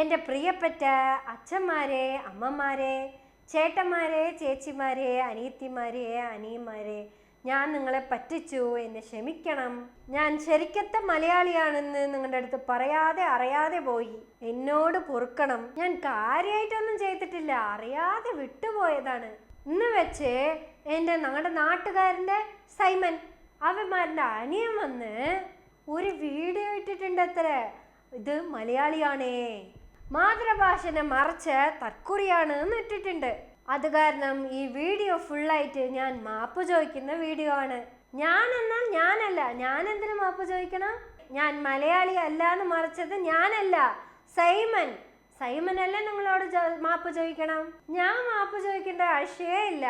എന്റെ പ്രിയപ്പെട്ട അച്ഛന്മാരെ അമ്മമാരെ ചേട്ടന്മാരെ ചേച്ചിമാരെ അനിയത്തിമാരെ അനിയന്മാരെ ഞാൻ നിങ്ങളെ പറ്റിച്ചു എന്നെ ക്ഷമിക്കണം. ഞാൻ ശരിക്കത്തെ മലയാളിയാണെന്ന് നിങ്ങളുടെ അടുത്ത് പറയാതെ അറിയാതെ പോയി. എന്നോട് പൊറുക്കണം. ഞാൻ കാര്യമായിട്ടൊന്നും ചെയ്തിട്ടില്ല. അറിയാതെ വിട്ടുപോയതാണ്. ഇന്ന് വെച്ച് എന്റെ ഞങ്ങളുടെ നാട്ടുകാരന്റെ സൈമൻ അവന്മാരുടെ അനിയൻ വന്ന് ഒരു വീഡിയോ ഇട്ടിട്ടുണ്ട് അത്ര ഇത് മലയാളിയാണേ. മാതൃഭാഷനെ മറിച്ച് തക്കുറിയാണ് ഇട്ടിട്ടുണ്ട്. അത് കാരണം ഈ വീഡിയോ ഫുള്ളായിട്ട് ഞാൻ മാപ്പ് ചോദിക്കുന്ന വീഡിയോ ആണ്. ഞാൻ എന്നാൽ ഞാനല്ല. ഞാൻ എന്തിനു മാപ്പ് ചോദിക്കണം? ഞാൻ മലയാളി അല്ല എന്ന് മറിച്ചത് ഞാനല്ല. സൈമൻ. സൈമൻ അല്ല നിങ്ങളോട് മാപ്പ് ചോദിക്കണം? ഞാൻ മാപ്പ് ചോദിക്കേണ്ട ആശയേ ഇല്ല.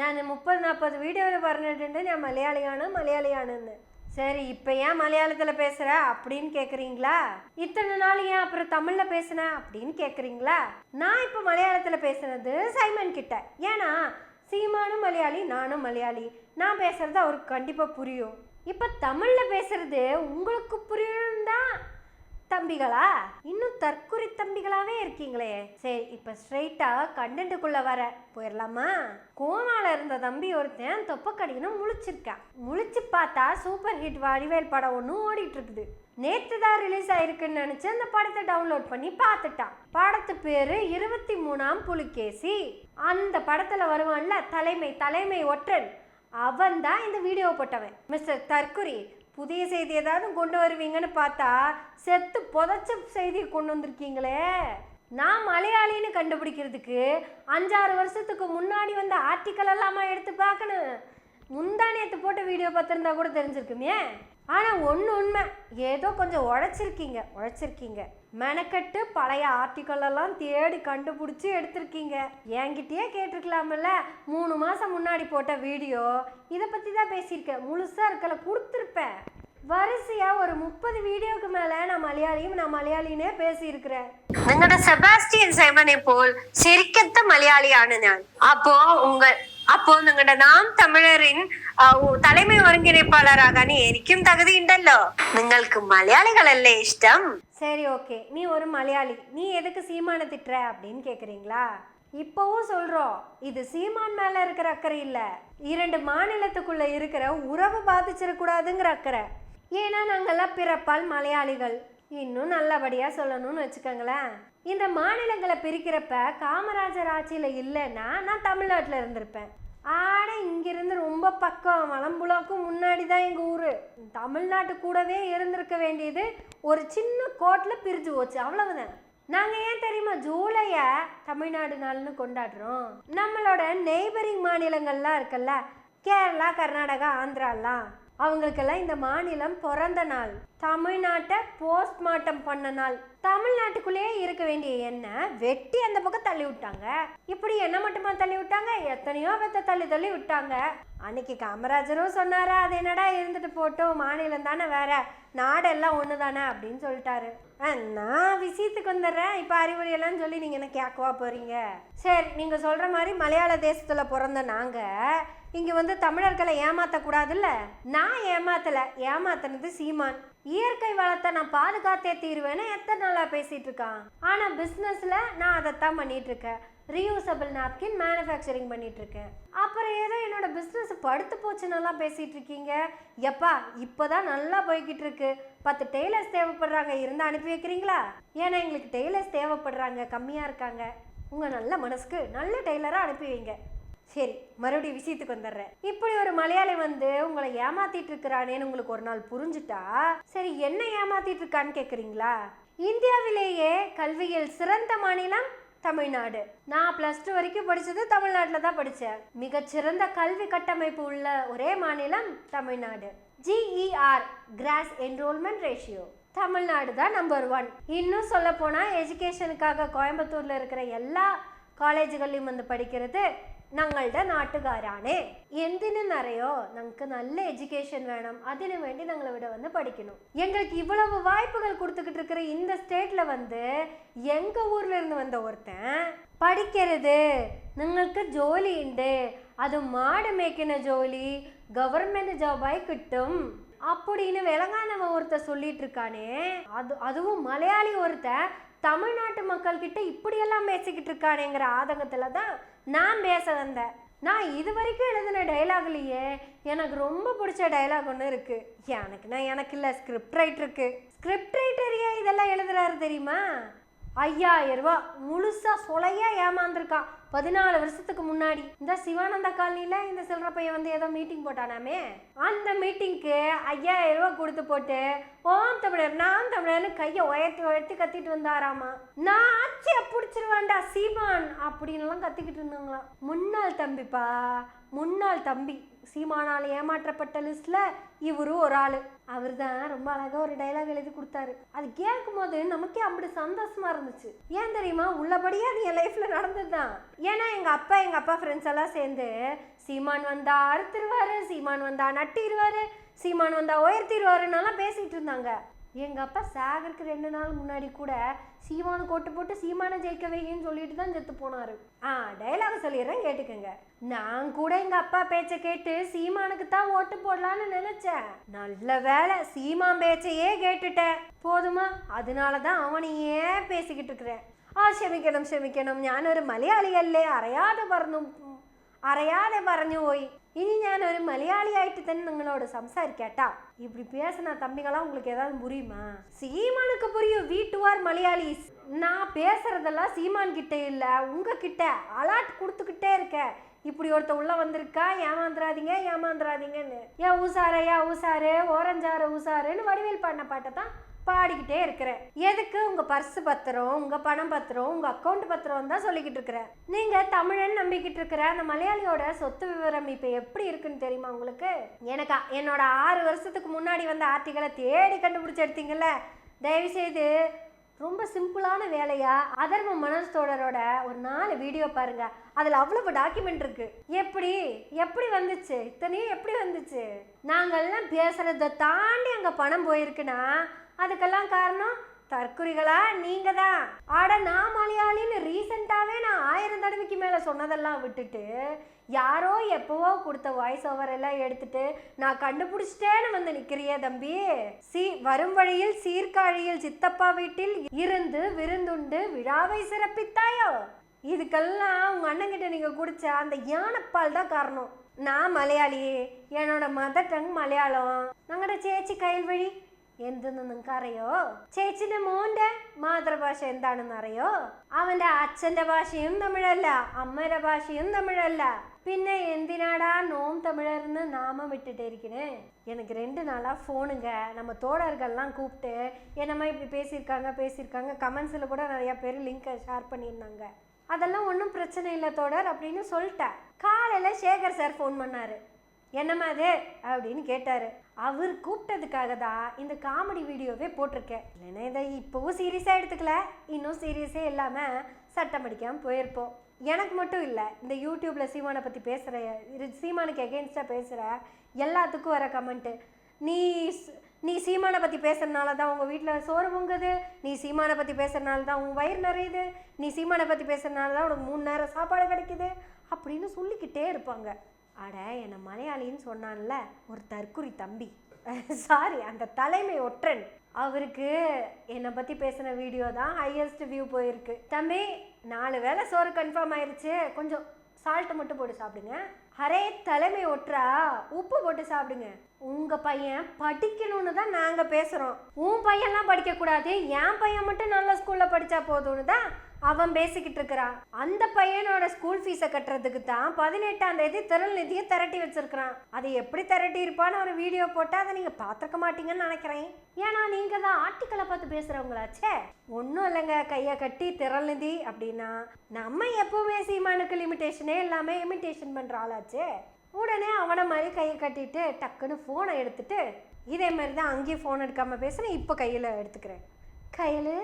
ഞാൻ മുപ്പത് നാൽപ്പത് വീഡിയോയിൽ പറഞ്ഞിട്ടുണ്ട്. ഞാൻ മലയാളിയാണ് മലയാളിയാണെന്ന്. சரி இப்போ ஏன் மலையாளத்தில் பேசுகிற அப்படின்னு கேட்குறீங்களா இத்தனை நாள் ஏன் அப்புறம் தமிழில் பேசுனேன் அப்படின்னு கேட்குறீங்களா நான் இப்போ மலையாளத்தில் பேசுனது சைமன் கிட்ட. ஏன்னா சீமானும் மலையாளி நானும் மலையாளி. நான் பேசுறது அவருக்கு கண்டிப்பாக புரியும். இப்போ தமிழில் பேசுறது உங்களுக்கு புரியணும் தான் தம்பிகளா? இன்னும் தற்குறி தம்பிகளாவே இருக்கீங்களே. சரி இப்ப ஸ்ட்ரைட்டா கண்டென்ட்டுக்குள்ள வர. போயிடலாமா கோமால இருந்த தம்பி ஒருத்தன் தொப்பக்கடின்னு முழிச்சிருக்கான் முழிச்சு பார்த்தா சூப்பர் ஹிட் வடிவேல் படம் ஒன்று ஓடிட்டு இருக்குது நேற்று தான் ரிலீஸ் ஆயிருக்குன்னு நினச்சி அந்த படத்தை டவுன்லோட் பண்ணி பார்த்துட்டான். படத்து பேரு இருபத்தி மூணாம் புலிகேசி. அந்த படத்துல வருவான்ல தலைமை தலைமை ஒற்றன். அவன் தான் இந்த வீடியோ போட்டவன். மிஸ்டர் தற்குறி புதிய செய்தி ஏதாவது கொண்டு வருவீங்கன்னு பார்த்தா செத்து புதைச்ச செய்தியை கொண்டு வந்திருக்கீங்களே. நான் மலையாளின்னு கண்டுபிடிக்கிறதுக்கு அஞ்சாறு வருஷத்துக்கு முன்னாடி வந்த ஆர்டிக்கல் எல்லாமா எடுத்து பார்க்கணும். முந்தா நேத்து போட்ட வீடியோ பார்த்துருந்தா கூட தெரிஞ்சிருக்குமே. ஆனால் ஒன்று உண்மை. ஏதோ கொஞ்சம் உழைச்சிருக்கீங்க உழைச்சிருக்கீங்க. மெனக்கட்டு பழைய ஆர்டிக்கலெல்லாம் தேடி கண்டுபிடிச்சி எடுத்திருக்கீங்க. என்கிட்டயே கேட்டிருக்கலாம்ல. மூணு மாதம் முன்னாடி போட்ட வீடியோ. இதை பற்றி தான் பேசியிருக்கேன். முழுசாக இருக்கல கொடுத்துருப்பேன். வரிசையாக ஒரு முப்பது வீடியோக்கு மேலே நான் மலையாளியும் நான் மலையாளினே பேசியிருக்கிறேன். നിങ്ങളുടെ സെബാസ്റ്റ്യൻ സൈമനെ പോൽ ശരിക്കത്തെ മലയാളിയാണ് ഞാൻ അപ്പോ ഉങ്ക അപ്പോ നിങ്ങളുടെ தலைமை ஒருங்கிணைப்பாளராக തലമ ഒരുങ്ങിണപ്പാളരാകാൻ എനിക്കും തകുതിയുണ്ടല്ലോ மலையாளிகள் മലയാളികളല്ലേ இஷ்டம் சரி ஓகே. நீ ஒரு மலையாளி. நீ எதுக்கு சீமானை திட்டுற அப்படின்னு கேட்குறீங்களா இப்போவும் சொல்கிறோம் இது சீமான் மேலே இருக்கிற அக்கறை இல்லை. இரண்டு மாநிலத்துக்குள்ளே இருக்கிற உறவு பாதிச்சிடக்கூடாதுங்கிற அக்கறை. ஏன்னா நாங்கள்லாம் பிறப்பால் மலையாளிகள். இன்னும் நல்லபடியாக சொல்லணும்னு வச்சுக்கோங்களேன். இந்த மாநிலங்களை பிரிக்கிறப்ப காமராஜர் ஆட்சியில் இல்லைன்னா நான் தமிழ்நாட்டில் இருந்திருப்பேன். ஆட இங்கிருந்து ரொம்ப பக்கம் மலம்புழாக்கும் முன்னாடி தான் எங்கள் ஊர். தமிழ்நாட்டு கூடவே இருந்திருக்க வேண்டியது ஒரு சின்ன கோட்டில் பிரிஞ்சு போச்சு அவ்வளவுதான். நாங்கள் ஏன் தெரியுமா ஜூலையை தமிழ்நாடு நாள்னு கொண்டாடுறோம். நம்மளோட நெய்பரிங் மாநிலங்கள்லாம் இருக்குல்ல கேரளா கர்நாடகா ஆந்திராலாம். அவங்களுக்கெல்லாம் இந்த மாநிலம் பிறந்த நாள். தமிழ்நாட்டை போஸ்ட்மார்ட்டம் பண்ண நாள். தமிழ்நாட்டுக்குள்ளேயே இருக்க வேண்டிய எண்ணெய் வெட்டி அந்த பக்கம் தள்ளி விட்டாங்க. இப்படி என்ன மட்டுமா தள்ளி விட்டாங்க? எத்தனையோ பேத்த தள்ளி தள்ளி விட்டாங்க. அன்னைக்கு காமராஜரும் சொன்னாரா அது என்னடா இருந்துட்டு போட்டோம் மாநிலம் தானே வேற. நாடெல்லாம் ஒன்று தானே அப்படின்னு சொல்லிட்டாரு. ஆ, நான் விஷயத்துக்கு வந்துடுறேன். இப்போ அறிவுரையெல்லாம் சொல்லி நீங்கள் என்ன கேட்கவா போறீங்க? சரி நீங்கள் சொல்கிற மாதிரி மலையாள தேசத்தில் பிறந்த நாங்கள் இங்கே வந்து தமிழர்களை ஏமாற்றக்கூடாதுல்ல நான் ஏமாத்தலை. ஏமாத்தினது சீமான். இயற்கை வளத்தை நான் பாதுகாத்தே தீருவேன்னு எத்தனை நாளாக பேசிகிட்டு இருக்கான்? ஆனால் பிஸ்னஸில் நான் அதைத்தான் பண்ணிகிட்டு இருக்கேன். ரீயூசபிள் நாப்கின் மேனுஃபேக்சரிங் பண்ணிட்டு இருக்கேன். அப்புறம் ஏதோ என்னோட பிஸ்னஸ் படுத்து போச்சுன்னெல்லாம் பேசிகிட்டு இருக்கீங்க. எப்பா இப்போதான் நல்லா போய்கிட்டு இருக்கு. பத்து டெய்லர்ஸ் தேவைப்படுறாங்க இருந்து அனுப்பி வைக்கிறீங்களா? ஏன்னா எங்களுக்கு டெய்லர்ஸ் தேவைப்படுறாங்க கம்மியாக இருக்காங்க. உங்கள் நல்ல மனசுக்கு நல்ல டெய்லராக அனுப்பி வைங்க. சரி மறுபடியும் விஷயத்துக்கு வந்துடுறேன். இப்படி ஒரு மலையாளி வந்து உங்களை ஏமாத்திட்டு இருக்கிறானேன்னு உங்களுக்கு ஒரு நாள் புரிஞ்சுட்டா? சரி என்ன ஏமாத்திட்டு இருக்கான்னு கேட்குறீங்களா இந்தியாவிலேயே கல்வியில் சிறந்த மாநிலம் தமிழ்நாடு. நான் பிளஸ் டூ வரைக்கும் படித்தது தமிழ்நாட்டில் தான் படித்தேன் மிகச்சிறந்த கல்வி கட்டமைப்பு உள்ள ஒரே மாநிலம் Tamil Nadu. GER gross enrollment ratio Tamil Nadu தான் நம்பர் ஒன் இன்னும் சொல்ல போனால் எஜுகேஷனுக்காக கோயம்புத்தூரில் இருக்கிற எல்லா காலேஜுகள்லையும் வந்து படிக்கிறது ഞങ്ങളുടെ നാട്ടുകാരാണ്. എന്തിനെന്നറിയോ ഞങ്ങൾക്ക് നല്ല എഡ്യൂക്കേഷൻ വേണം. അതിനു വേണ്ടി ഞങ്ങൾ ഇവിടെ വന്ന് പഠിക്കണം எங்களுக்கு இவ்வளவு வாய்ப்புகள் கொடுத்துக்கிட்டு இருக்கிற இந்த ஸ்டேட்ல வந்து எங்க ஊர்ல இருந்து வந்த ஒருத்தன் പഠിക്കരുത്. നിങ്ങൾക്ക് ജോലിയുണ്ട്. അത് മാട് മേക്കുന്ന ജോലി. ഗവൺമെന്റ് ജോബായി കിട്ടും. அப்படின்னு விளங்கானவன் ஒருத்த சொல்லிட்டு இருக்கானே அது அதுவும் மலையாளி ஒருத்த தமிழ்நாட்டு மக்கள்கிட்ட இப்படியெல்லாம் பேசிக்கிட்டு இருக்கானேங்கிற ஆதங்கத்தில் தான் நான் பேச வந்தேன். நான் இது வரைக்கும் எழுதின டைலாக்லேயே எனக்கு ரொம்ப பிடிச்ச டைலாக் ஒன்று இருக்குது எனக்குன்னா எனக்கு இல்லை ஸ்கிரிப்ட் ரைட்டருக்கு ஸ்கிரிப்ட் ஏன் இதெல்லாம் எழுதுறாரு தெரியுமா? ஐயாயிரம் முழுசாக முழுசா ஏமாந்துருக்கான். பதினாலு வருஷத்துக்கு முன்னாடி. இந்த சிவானந்த காலனியில் இந்த சில்லற பையன் வந்து ஏதோ மீட்டிங் போட்டானாமே. அந்த மீட்டிங்க்கு ஐயாயிரம் ரூபா கொடுத்து போட்டு ஓம் தமிழர் நான் தமிழர்னு கையை உயர்த்தி உயர்த்தி கத்திட்டு வந்தாராமா? நான் ஆட்சியை பிடிச்சிருவேன்டா சீமான் அப்படின்லாம் கத்திக்கிட்டு இருந்தாங்களாம். முன்னாள் தம்பிப்பா முன்னாள் தம்பி. சீமானால் ஏமாற்றப்பட்ட லிஸ்ட்டில் இவரும் ஒரு ஆள். அவர் தான் ரொம்ப அழகாக ஒரு டைலாக் எழுதி கொடுத்தாரு. அது கேட்கும் போது நமக்கே அப்படி சந்தோஷமா இருந்துச்சு. ஏன் தெரியுமா? உள்ளபடியே அது என் லைஃப்பில் நடந்தது தான் ஏன்னா எங்கள் அப்பா எங்கள் அப்பா ஃப்ரெண்ட்ஸ் எல்லாம் சேர்ந்து சீமான் வந்தா அறுத்துருவாரு சீமான் வந்தா நட்டிடுவாரு சீமான் வந்தா உயர்த்திடுவாருன்னெல்லாம் பேசிகிட்டு இருந்தாங்க. எங்க அப்பா சாகருக்கு ரெண்டு நாள் முன்னாடி கூட சீமானு கோட்டு போட்டு சீமானை ஜெயிக்க வைங்கன்னு சொல்லிட்டு தான் செத்து போனாரு ஆ டைலாக் சொல்லிடுறேன் கேட்டுக்கோங்க நான் கூட எங்க அப்பா பேச்சை கேட்டு சீமானுக்கு தான் ஓட்டு போடலான்னு நினைச்சேன் நல்ல வேலை சீமான் பேச்சையே கேட்டுட்டேன் போதுமா அதனால தான் அவனையே பேசிக்கிட்டு இருக்கிறேன் ആ ക്ഷമിക്കണം ക്ഷമിക്കണം ഞാനൊരു മലയാളിയല്ലേ അറിയാതെ പറഞ്ഞു അറിയാതെ പറഞ്ഞു പോയി ഇനി ഞാനൊരു മലയാളിയായിട്ട് തന്നെ നിങ്ങളോട് സംസാരിക്കാട്ടാ இப்படி பேசின தம்பிகளா உங்களுக்கு ஏதாவது புரியுமா சீமானுக்கு புரியும் வீட்டுவார் மலையாளிஸ் நான் பேசுறதெல்லாம் சீமான் கிட்ட இல்ல உங்ககிட்ட அலாட் கொடுத்துக்கிட்டே இருக்க இப்படி ஒருத்த உள்ள வந்திருக்கா ஏமாந்துராதீங்க ஏமாந்துராதீங்கன்னு ஏன் ஊசாரு ஏன் ஊசாரு ஓரஞ்சாறு ஊசாருன்னு வடிவேல் பாடின பாட்டை தான் பாடிக்கிட்டே இருக்கிறேன் எதுக்கு உங்க பர்ஸ் பத்திரம் உங்க பணம் பத்திரம் உங்க அக்கௌண்ட் பத்திரம் தான் சொல்லிக்கிட்டு இருக்கிறேன் நீங்க தமிழன் நம்பிக்கிட்டு இருக்கிற அந்த மலையாளியோட சொத்து விவரம் இப்ப எப்படி இருக்குன்னு தெரியுமா உங்களுக்கு? எனக்கா என்னோட ஆறு வருஷத்துக்கு முன்னாடி வந்த ஆர்டிகளை தேடி கண்டுபிடிச்சு எடுத்தீங்கல்ல? தயவு செய்து ரொம்ப சிம்பிளான வேலையா? அதர்ம மனோஜ் தோழரோட ஒரு நாலு வீடியோ பாருங்க. அதுல அவ்வளவு டாக்குமெண்ட் இருக்கு. எப்படி? எப்படி வந்துச்சு? இத்தனையும் எப்படி வந்துச்சு? நாங்கள்லாம் பேசுறத தாண்டி அங்க பணம் போயிருக்குன்னா அதுக்கெல்லாம் காரணம் தற்குறிகளா? நீங்கள் தான் ஆட நான் மலையாளின்னு ரீசெண்டாகவே நான் ஆயிரம் தடவைக்கு மேலே சொன்னதெல்லாம் விட்டுட்டு யாரோ எப்போவோ கொடுத்த வாய்ஸ் ஓவர் எல்லாம் எடுத்துட்டு நான் கண்டுபிடிச்சிட்டேன்னு வந்து நிற்கிறியே தம்பி. சீ வரும் வழியில் சீர்காழியில் சித்தப்பா வீட்டில் இருந்து விருந்துண்டு விழாவை சிறப்பித்தாயோ? இதுக்கெல்லாம் உங்கள் அண்ணங்கிட்ட நீங்கள் குடிச்ச அந்த யானைப்பால் தான் காரணம். நான் மலையாளி என்னோட மதர் டங் மலையாளம். நாங்களோட சேச்சி கைல்வழி എന്തെന്ന് നിങ്ങൾക്ക് അറിയോ ചേച്ചിന്റെ മോന്റെ മാതൃഭാഷ എന്താണെന്ന് അറിയോ അവന്റെ അച്ഛന്റെ ഭാഷയും തമിഴല്ല അമ്മയുടെ ഭാഷയും തമിഴല്ല പിന്നെ എന്തിനാടാ നോം தமிழர்னு நாமம் விட்டுட்டு இருக்கேன் எனக்கு ரெண்டு நாளா ஃபோனுங்க நம்ம தோழர்கள்லாம் கூப்பிட்டு என்னம்மா இப்படி பேசியிருக்காங்க பேசியிருக்காங்க கமெண்ட்ஸில் கூட நிறைய பேர் லிங்கை ஷேர் பண்ணியிருந்தாங்க அதெல்லாம் ஒன்றும் பிரச்சனை இல்லை தோழர் அப்படின்னு சொல்லிட்டேன் காலையில் சேகர் சார் ஃபோன் பண்ணாரு என்னம்மா அது அப்படின்னு கேட்டாரு அவர் கூப்பிட்டதுக்காக தான் இந்த காமெடி வீடியோவே போட்டிருக்கேன். இல்லைன்னா இதை இப்போவும் சீரியஸாக எடுத்துக்கல. இன்னும் சீரியஸே இல்லாமல் சட்டம் அடிக்காமல் போயிருப்போம். எனக்கு மட்டும் இல்லை இந்த யூடியூப்பில் சீமானை பற்றி பேசுகிற சீமானுக்கு எகென்ஸ்டாக பேசுகிற எல்லாத்துக்கும் வர கமெண்ட்டு நீ நீ சீமானை பற்றி பேசுறதுனால தான் உங்கள் வீட்டில் சோறு பொங்குது. நீ சீமானை பற்றி பேசுறதுனால தான் உன் வயிறு நிறையுது. நீ சீமானை பற்றி பேசுறதுனால தான் உனக்கு மூணு நேரம் சாப்பாடு கிடைக்குது. அப்படின்னு சொல்லிக்கிட்டே இருப்பாங்க. அட என்னை மலையாளின்னு சொன்னான்ல ஒரு தற்குறி தம்பி. சாரி அந்த தலைமை ஒற்றன். அவருக்கு என்னை பற்றி பேசின வீடியோ தான் ஹையஸ்ட் வியூ போயிருக்கு. தம்பி நாலு வேளை சோறு கன்ஃபார்ம் ஆயிடுச்சு கொஞ்சம் சால்ட்டை மட்டும் போட்டு சாப்பிடுங்க. ஹரே தலைமை ஒற்றா உப்பு போட்டு சாப்பிடுங்க. உங்கள் பையன் படிக்கணும்னு தான் நாங்கள் பேசுகிறோம் உன் பையன்லாம் படிக்கக்கூடாது. என் பையன் மட்டும் நல்ல ஸ்கூலில் படித்தா போதும்னு தான் அவன் பேசிக்கிட்டு இருக்கிறான் அந்த பையனோட ஸ்கூல் ஃபீஸை கட்டுறதுக்கு தான் பதினெட்டாம் தேதி திரள் நிதியை திரட்டி வச்சிருக்கிறான். அதை எப்படி திரட்டி இருப்பான்னு ஒரு வீடியோ போட்டால் அதை நீங்கள் பார்த்துருக்க மாட்டீங்கன்னு நினைக்கிறேன். ஏன்னா நீங்கள் தான் ஆர்டிக்கலை பார்த்து பேசுகிறவங்களாச்சே ஒன்றும் இல்லைங்க கையை கட்டி திரள் நிதி அப்படின்னா நம்ம எப்போவுமே சீமானுக்கு லிமிட்டேஷனே இல்லாமல் இமிட்டேஷன் பண்ணுற ஆளாச்சே. உடனே அவனை மாதிரி கையை கட்டிட்டு டக்குன்னு ஃபோனை எடுத்துட்டு இதே மாதிரி தான் அங்கேயும் ஃபோன் எடுக்காமல் பேசுனேன் இப்போ கையில் எடுத்துக்கிறேன். கையில்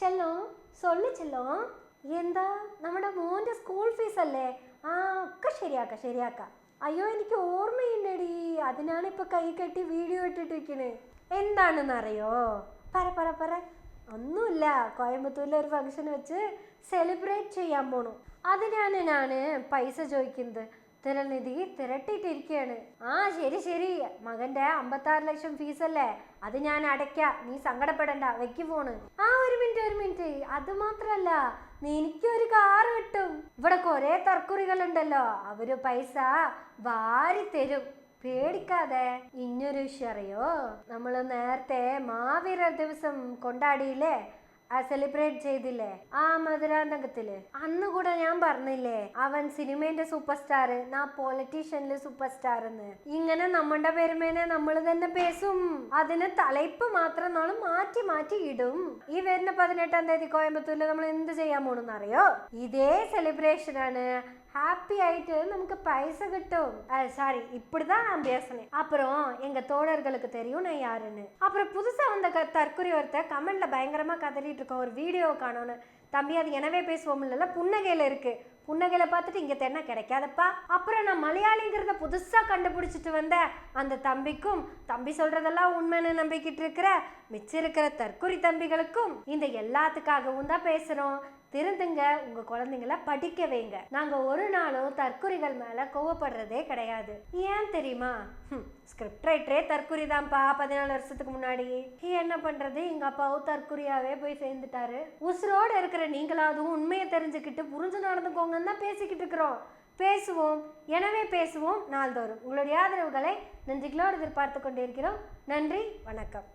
செல்லும் സൊല്ലു ചെല്ലോ എന്താ? നമ്മുടെ മോന്റെ സ്കൂൾ ഫീസ് അല്ലേ? ആ ഒക്കെ ശരിയാക്കാം ശരിയാക്കാം. അയ്യോ എനിക്ക് ഓർമ്മയുണ്ടടി അതിനാണ് ഇപ്പൊ കൈ കെട്ടി വീഡിയോ ഇട്ടിട്ടിരിക്കണേ. എന്താണെന്ന് അറിയോ പറ പറ പറ. ഒന്നുമില്ല. കോയമ്പത്തൂരിലെ ഒരു ഫംഗ്ഷൻ വെച്ച് സെലിബ്രേറ്റ് ചെയ്യാൻ പോണു. അതിനാണ് ഞാൻ പൈസ ചോദിക്കുന്നത്. തിരനിധി തിരട്ടിട്ടിരിക്കയാണ് ആ ശരി ശരി. മകന്റെ അമ്പത്താറ് ലക്ഷം ഫീസ് അല്ലേ അത് ഞാൻ അടയ്ക്കാം. നീ സങ്കടപ്പെടണ്ട. വെക്ക് ഫോണ്. ആ ഒരു മിനിറ്റ് ഒരു മിനിറ്റ്. അത് മാത്രല്ല നീ എനിക്കൊരു കാർ കിട്ടും. ഇവിടെ കൊറേ തർക്കുറികൾ ഉണ്ടല്ലോ അവർ പൈസ വാരി തരും. പേടിക്കാതെ. ഇഞ്ഞൊരു വിഷയം അറിയോ നമ്മൾ നേരത്തെ മാവീര ദിവസം കൊണ്ടാടിയില്ലേ? ആ സെലിബ്രേറ്റ് ചെയ്തില്ലേ? ആ മധുരാന്തകത്തിൽ. അന്ന് കൂടെ ഞാൻ പറഞ്ഞില്ലേ അവൻ സിനിമേന്റെ സൂപ്പർ സ്റ്റാർ നാ പൊളിറ്റീഷ്യനിൽ സൂപ്പർ സ്റ്റാർ എന്ന്. ഇങ്ങനെ നമ്മുടെ പെരുമേനെ നമ്മൾ തന്നെ പേസും അതിന് തലയിപ്പ് മാത്രം നമ്മൾ മാറ്റി മാറ്റി ഇടും. ഈ വരുന്ന പതിനെട്ടാം തീയതി കോയമ്പത്തൂരിൽ നമ്മൾ എന്ത് ചെയ്യാൻ പോണെന്ന് അറിയോ ഇതേ സെലിബ്രേഷൻ ആണ്. ஹாப்பி ஆயிட்டு நமக்கு பைசா கிட்டும். சாரி இப்படிதான் நான் பேசினேன். அப்புறம் எங்க தோழர்களுக்கு தெரியும் நான் யாருன்னு. அப்புறம் புதுசா வந்த க தற்குறி ஒருத்தர் கமெண்ட்ல பயங்கரமா கதறிட்டு இருக்கோம் ஒரு வீடியோ காணோன்னு. தம்பி அது எனவே பேசுவோம் இல்லைல்ல புன்னகையில இருக்கு. புன்னகையில பார்த்துட்டு இங்க தென்ன கிடைக்காதப்பா. அப்புறம் நான் மலையாளிங்கிறத புதுசா கண்டுபிடிச்சிட்டு வந்த அந்த தம்பிக்கும் தம்பி சொல்றதெல்லாம் உண்மைன்னு நம்பிக்கிட்டு இருக்கிற மிச்சம் இருக்கிற தற்கொலை தம்பிகளுக்கும் இந்த எல்லாத்துக்காகவும் தான் பேசுறோம். திருந்துங்க உங்க குழந்தைங்கள படிக்க வைங்க. நாங்க ஒரு நாளும் தற்குறிகள் மேல கோவப்படுறதே கிடையாது. ஏன் தெரியுமா? ஸ்கிரிப்ட் ரைட்டரே தற்குறி தான்ப்பா பதினாலு வருஷத்துக்கு முன்னாடி. என்ன பண்றது? எங்க அப்பாவும் தற்குறியாவே போய் சேர்ந்துட்டாரு. உசுரோடு இருக்கிற நீங்களாவது உண்மையை தெரிஞ்சுக்கிட்டு புரிஞ்சு நடந்துக்கோங்கன்னு தான் பேசிக்கிட்டு இருக்கிறோம். பேசுவோம். எனவே பேசுவோம் நாள்தோறும். உங்களுடைய ஆதரவுகளை நன்றிகளோடு எதிர்பார்த்து கொண்டிருக்கிறோம். நன்றி வணக்கம்.